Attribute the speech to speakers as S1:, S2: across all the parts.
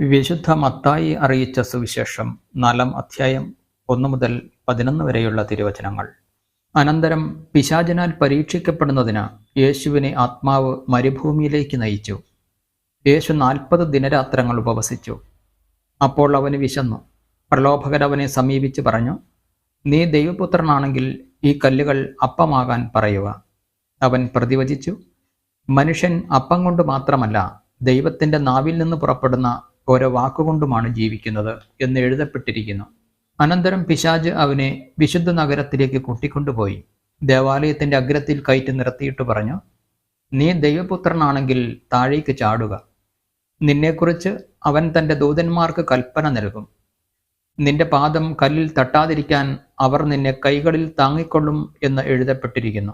S1: വിശുദ്ധ മത്തായി അറിയിച്ച സുവിശേഷം നാലാം അധ്യായം ഒന്നു മുതൽ പതിനൊന്ന് വരെയുള്ള തിരുവചനങ്ങൾ. അനന്തരം പിശാചനാൽ പരീക്ഷിക്കപ്പെടുന്നതിന് യേശുവിനെ ആത്മാവ് മരുഭൂമിയിലേക്ക് നയിച്ചു. യേശു നാൽപ്പത് ദിനരാത്രങ്ങൾ ഉപവസിച്ചു. അപ്പോൾ അവന് വിശന്നു. പ്രലോഭകരവനെ സമീപിച്ച് പറഞ്ഞു നീ ദൈവപുത്രനാണെങ്കിൽ ഈ കല്ലുകൾ അപ്പമാകാൻ പറയുക. അവൻ പ്രതിവചിച്ചു മനുഷ്യൻ അപ്പം കൊണ്ട് മാത്രമല്ല ദൈവത്തിന്റെ നാവിൽ നിന്ന് പുറപ്പെടുന്ന ഓരോ വാക്കുകൊണ്ടുമാണ് ജീവിക്കുന്നത് എന്ന് എഴുതപ്പെട്ടിരിക്കുന്നു. അനന്തരം പിശാജ് അവനെ വിശുദ്ധ നഗരത്തിലേക്ക് കൂട്ടിക്കൊണ്ടുപോയി. ദേവാലയത്തിന്റെ അഗ്രത്തിൽ കയറ്റി നിർത്തിയിട്ട് പറഞ്ഞു നീ ദൈവപുത്രനാണെങ്കിൽ താഴേക്ക് ചാടുക. നിന്നെക്കുറിച്ച് അവൻ തന്റെ ദൂതന്മാർക്ക് കൽപ്പന നൽകും. നിന്റെ പാദം കല്ലിൽ തട്ടാതിരിക്കാൻ അവർ നിന്നെ കൈകളിൽ താങ്ങിക്കൊള്ളും എന്ന് എഴുതപ്പെട്ടിരിക്കുന്നു.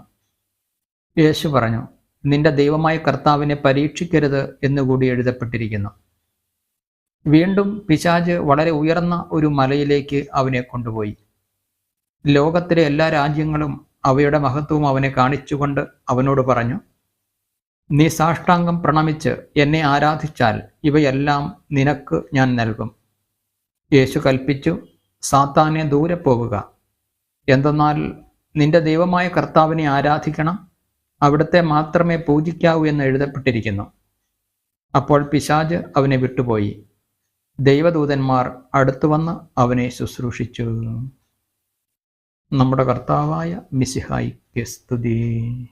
S1: യേശു പറഞ്ഞു നിന്റെ ദൈവമായ കർത്താവിനെ പരീക്ഷിക്കരുത് എന്നുകൂടി എഴുതപ്പെട്ടിരിക്കുന്നു. വീണ്ടും പിശാജ് വളരെ ഉയർന്ന ഒരു മലയിലേക്ക് അവനെ കൊണ്ടുപോയി. ലോകത്തിലെ എല്ലാ രാജ്യങ്ങളും അവയുടെ മഹത്വവും അവനെ കാണിച്ചുകൊണ്ട് അവനോട് പറഞ്ഞു നീ സാഷ്ടാംഗം പ്രണമിച്ച് എന്നെ ആരാധിച്ചാൽ ഇവയെല്ലാം നിനക്ക് ഞാൻ നൽകും. യേശു കൽപ്പിച്ചു സാത്താനെ ദൂരെ പോകുക. എന്തെന്നാൽ നിന്റെ ദൈവമായ കർത്താവിനെ ആരാധിക്കണം? അവിടുത്തെ മാത്രമേ പൂജിക്കാവൂ എന്ന് എഴുതപ്പെട്ടിരിക്കുന്നു. അപ്പോൾ പിശാജ് അവനെ വിട്ടുപോയി. ദൈവദൂതന്മാർ അടുത്തു വന്ന് അവനെ ശുശ്രൂഷിച്ചു. നമ്മുടെ കർത്താവായ മിസിഹായിക്ക് സ്തുതി.